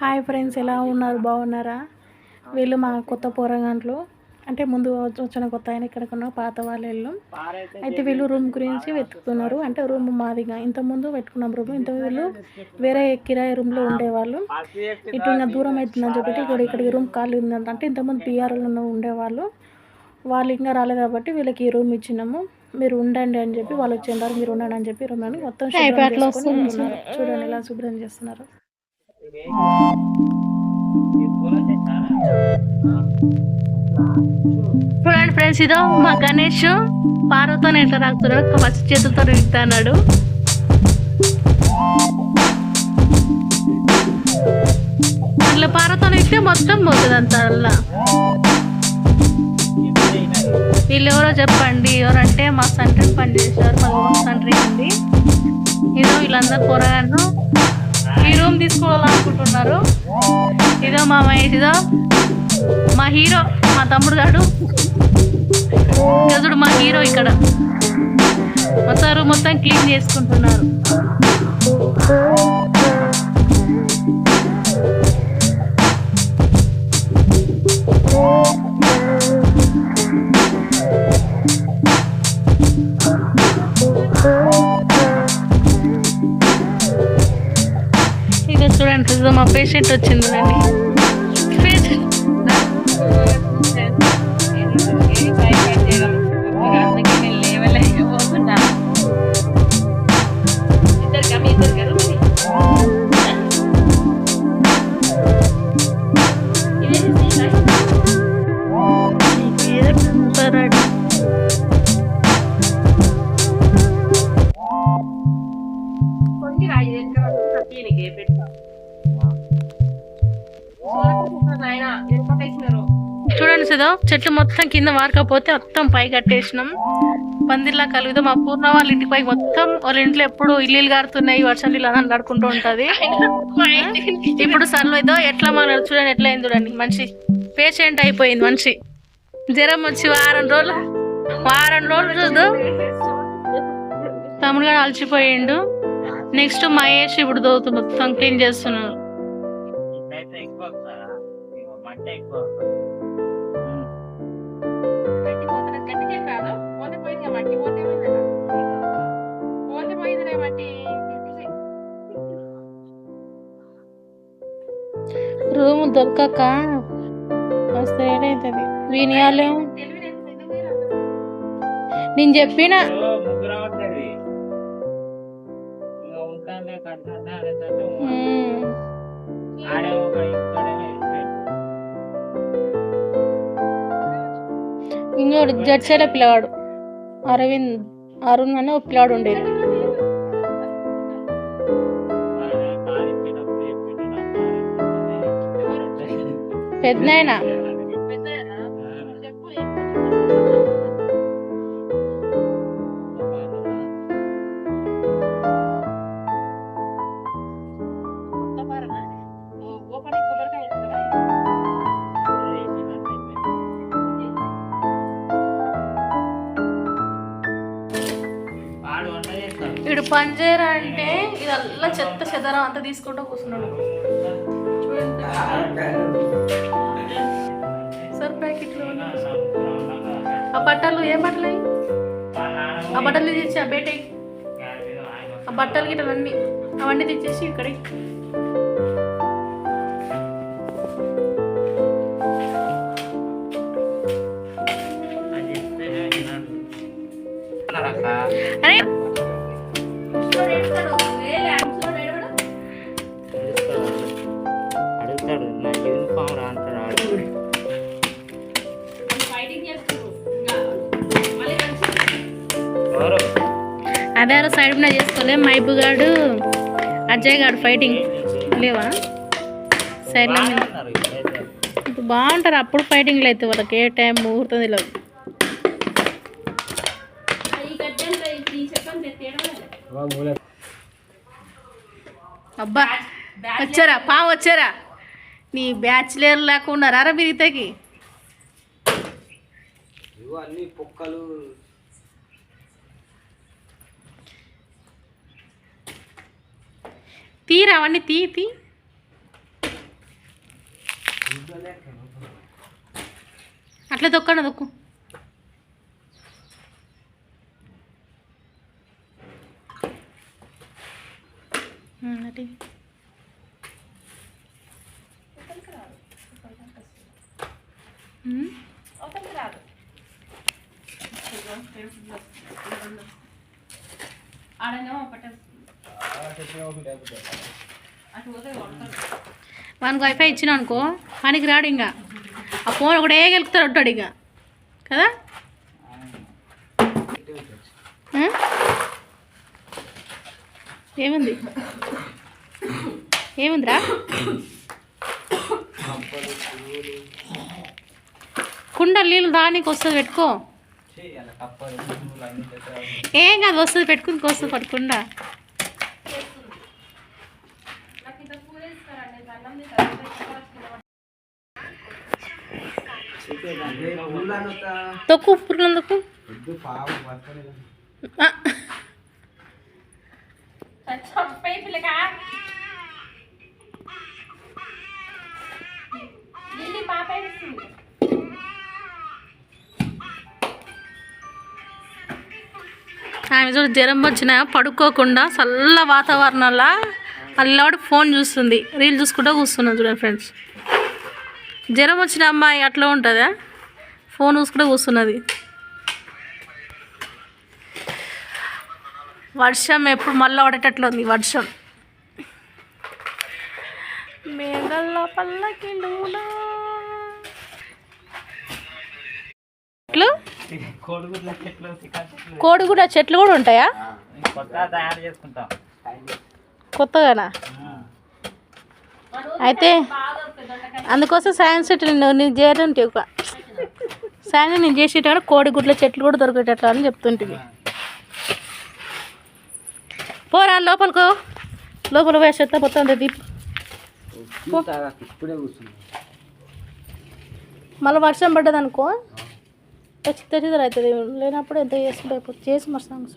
Hi friends ఎలా ఉన్నారు? బాగున్నారా? వీళ్ళు మా కొత్త పోరగాండ్లు. అంటే ముందు వచ్చిన కొత్త ఆయన ఇక్కడ ఉన్న పాత వాళ్ళ అయితే వీళ్ళు రూమ్ గురించి వెతుకుతున్నారు. అంటే రూమ్ మాదిగా ఇంత ముందు పెట్టుకున్నాం రూమ్. ఇంత వీళ్ళు వేరే కిరాయి రూమ్లో ఉండేవాళ్ళు. ఇటు ఇంకా దూరం అవుతుందని చెప్పి ఇక్కడ ఇక్కడికి రూమ్ ఖాళీ ఉందంట. అంటే ఇంతకుముందు పిఆర్లో ఉండేవాళ్ళు. వాళ్ళు ఇంకా రాలేదు కాబట్టి వీళ్ళకి ఈ రూమ్ ఇచ్చినాము. మీరు ఉండండి అని చెప్పి వాళ్ళు వచ్చిండారు మీరు ఉండండి అని చెప్పి రూమ్ మొత్తం. చూడండి ఎలా శుభ్రం చేస్తున్నారు. చూడండి ఫ్రెండ్స్ ఇదో మా గణేష్ పారతో ఎట్లా తాగుతున్నాడు ఫస్ట్ చేతులతో అన్నాడు అట్లా పారతో ఇస్తే మొత్తం పోతుంది అంత అలా వీళ్ళు ఎవరో చెప్పండి ఎవరంటే మా సంట్రీని పనిచేశారు మా ఓన్ సంట్రీ ఉంది ఇదో వీళ్ళందరూ పోరాడు ఈ రూమ్ తీసుకోవాలనుకుంటున్నారు. ఇదో మా మహేష్ ఇదో మా హీరో మా తమ్ముడు గాడు. గజుడు మా హీరో ఇక్కడ. మొత్తం రూమ్ మొత్తం క్లీన్ చేసుకుంటున్నారు. చూడండి ఇదో మా పేషెంట్ వచ్చింది చూడండి. పేషెంట్ చూడండి సుధా చెట్లు మొత్తం కింద వారకపోతే మొత్తం పై కట్టేసినాం. పందిర్లా కలుగుతాం మా పూర్ణ వాళ్ళ ఇంటి పై మొత్తం వాళ్ళ ఇంట్లో ఎప్పుడు ఇల్లు గారుతున్నాయి. వర్షం నీళ్ళు అని నడుకుంటూ ఉంటది. ఇప్పుడు సర్లో ఏదో ఎట్లా మన చూడండి ఎట్లా అయింది చూడండి. మనిషి పేషెంట్ అయిపోయింది మనిషి. జ్వరం వచ్చి వారం రోజులు వారం రోజులు చూద్దు తమ్ముడు గారు అలసిపోయిండు. నెక్స్ట్ మహేష్ ఇప్పుడు దోతు మొత్తం క్లీన్ రూమ్ దొరకక వస్తే ఏడైతుంది వినియాలేం నేను చెప్పిన ఉమ్. ఇంకోడు జడ్సేల పిల్లవాడు. అరవింద్ అరుణ్ అనే ఒక పిల్లాడు ఉండేది. పెద్దనైనా పంజేరా అంటే ఇదల్లా చెత్త చెదరం అంతా తీసుకుంటూ కూర్చున్నాడు. సర్ ప్యాకెట్లు ఆ బట్టలు ఏ బట్టలు? ఆ బట్టలు తెచ్చి ఆ బేటే. ఆ బట్టలు గిట్ట అవన్నీ అవన్నీ తెచ్చేసి ఇక్కడ. అరే మీద చేసుకోలే. మైబు గాడు అజయ్ గాడు ఫైటింగ్ లేవా? సైడ్లో. ఇప్పుడు బాగుంటారు అప్పుడు ఫైటింగ్లు అయితే వాళ్ళకి ఏ టైం ముహూర్తం తెలియదు అబ్బా వచ్చారా? పా వచ్చారా? నీ బ్యాచిలర్ లేకుండా రారా మీరు ఇతకి ఇవన్నీ పొక్కలు తీరా అవన్నీ తీ తీ. అట్లా తొక్కన దొక్కు అటు వానికి వైఫై ఇచ్చిన అనుకో. పనికి రాడు ఇంకా. ఆ ఫోన్ ఒకటే గెలుపుతాడు ఉంటాడు ఇక. కదా? ఏముంది? ఏముందిరా? కుండ నీళ్ళు దానికి వస్తుంది పెట్టుకో. ఏం కాదు వస్తుంది పెట్టుకుని వస్తుంది పట్టుకుండా. తొక్కు పురుగులందుకు ఆ. ఆమె చూడు జ్వరం వచ్చిన పడుకోకుండా చల్ల వాతావరణంలో అల్లవాడు ఫోన్ చూస్తుంది రీల్ చూసుకుంటూ కూర్చున్నాం చూడండి ఫ్రెండ్స్ జ్వరం వచ్చిన అమ్మాయి అట్లా ఉంటుందా? ఫోన్ చూసుకుంటూ కూర్చున్నది. వర్షం ఎప్పుడు మళ్ళీ పడేటట్లు ఉంది వర్షం. మేఘల్ల కోడిగుడ్ల చెట్లు కూడా ఉంటాయా? తయారు చేసుకుంటాం. కొత్తగానా అయితే అందుకోసం సైన్స్ సిటీ నేను చేరంటే ఒక సైన్స్ నేను చేసేటప్పుడు కోడిగుడ్ల చెట్లు కూడా దొరికేటట్లు అని చెప్తుంటుంది పోరా లోపలకు. లోపల వేసేస్తా ఎత్త పోతుంది దీప్ మళ్ళీ వర్షం పడ్డది అనుకో. చిత్త అవుతుంది లేనప్పుడు ఎంత చేసుకుంటే చేసి మరి సాంగ్స్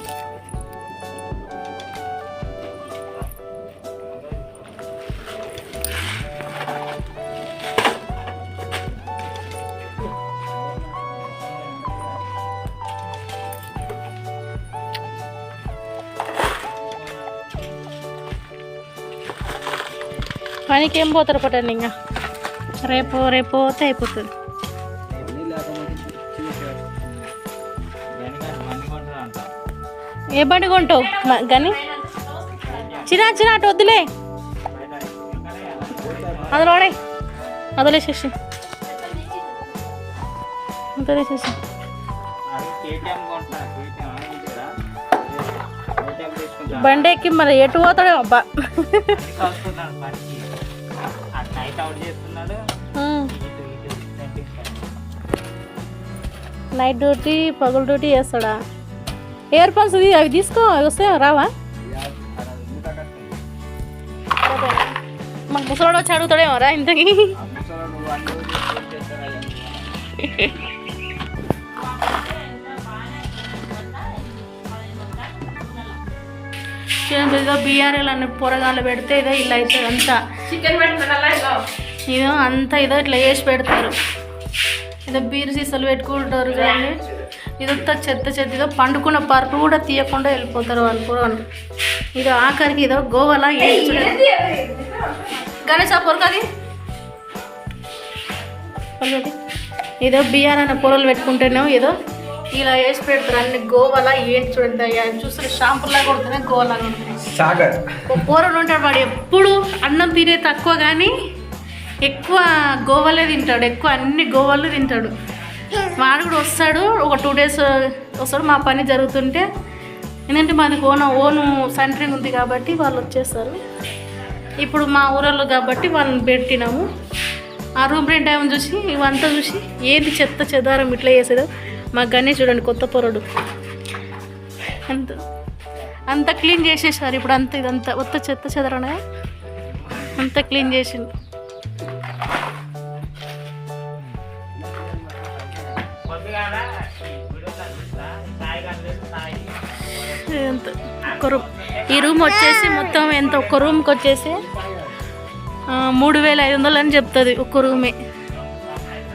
పనికి ఏం పోతారు పట్టండి ఇంకా? రేపు రేపు పోతే అయిపోతుంది. ఏ బండి కొంటావు? కానీ చిన్న చిన్న అటు వద్దులే. అందులో అదలేసేసి వదిలేసేసి వదిలేసేసి బండి ఎక్కి మరి ఎటు పోతాడే అబ్బా. నైట్ డ్యూటీ పగలు డ్యూటీ చేస్తాడా? ఇయర్ ఫోన్స్ ఇది అవి తీసుకో అవి వస్తాయా? రావా? మాకు ముసలాడు వచ్చి అడుగుతాడేమో రా ఇంతకి. బీఆర్ఎల్ అన్న పొరగాలు పెడితే ఏదో ఇలా అవుతుంది అంతా. ఇదో అంతా ఏదో ఇట్లా వేసి పెడతారు. ఏదో బీర్ సీసాలు పెట్టుకుంటారు కానీ ఇదంతా చెత్త చెత్త ఏదో పండుకున్న పరుపు కూడా తీయకుండా వెళ్ళిపోతారు వాళ్ళు కూడా. ఇది ఆఖరికి ఏదో గోవాలా గణేష్ ఆ ఏదో బియ్యార్ అనే పొరలు పెట్టుకుంటేనేమో ఏదో ఇలా వేసి పెడతారు. అన్ని గోవాలా ఏంటి చూడండి అయ్యా. చూస్తే షాంపూలా కొడుతున్నాయి గోవాలా కొడుతున్నాయి సాగర్. కూరలు ఉంటాడు వాడు. ఎప్పుడు అన్నం తినే తక్కువ కానీ ఎక్కువ గోవాలే తింటాడు. ఎక్కువ అన్ని గోవాలు తింటాడు. వాడు కూడా వస్తాడు. ఒక టూ డేస్ వస్తాడు. మా పని జరుగుతుంటే ఏంటంటే మాది ఓన్ ఓను సెంటరింగ్ ఉంది కాబట్టి వాళ్ళు వచ్చేస్తారు. ఇప్పుడు మా ఊరల్లో కాబట్టి వాళ్ళని పెట్టినాము. ఆ రూమ్ రెంట్ ఏమో చూసి ఇవంతా చూసి ఏది చెత్త చెదారం ఇట్లా చేసేదో. మా గణేష్ చూడండి కొత్త పొరడు. అంత అంత క్లీన్ చేసేసారు ఇప్పుడు అంత ఇదంతా కొత్త చెత్త చెదరనే? అంత క్లీన్ చేసింది ఎంత ఒక రూమ్ ఈ రూమ్ వచ్చేసి మొత్తం ఎంత ఒక్క రూమ్కి వచ్చేసి మూడు వేల ఐదు వందలు అని చెప్తుంది ఒక్క రూమే.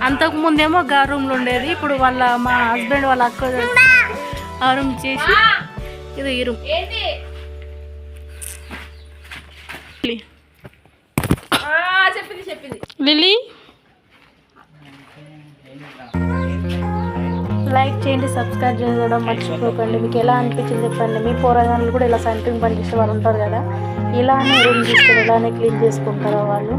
అంతకు ముందేమో గా రూమ్లో ఉండేది ఇప్పుడు వాళ్ళ మా హస్బెండ్ వాళ్ళ అక్క ఆ రూమ్ చేసి ఇది ఈ రూమ్ చెప్పింది చెప్పింది. లిలీ లైక్ చేయండి సబ్స్క్రైబ్ చేయడం మర్చిపోకండి. మీకు ఎలా అనిపించింది చెప్పండి. మీ పోరగాళ్ళు కూడా ఇలా సెంటరింగ్ పని చేసే వాళ్ళు ఉంటారు కదా. ఇలానే రూమ్ తీసుకొని ఇలానే క్లీన్ చేసుకుంటారా వాళ్ళు?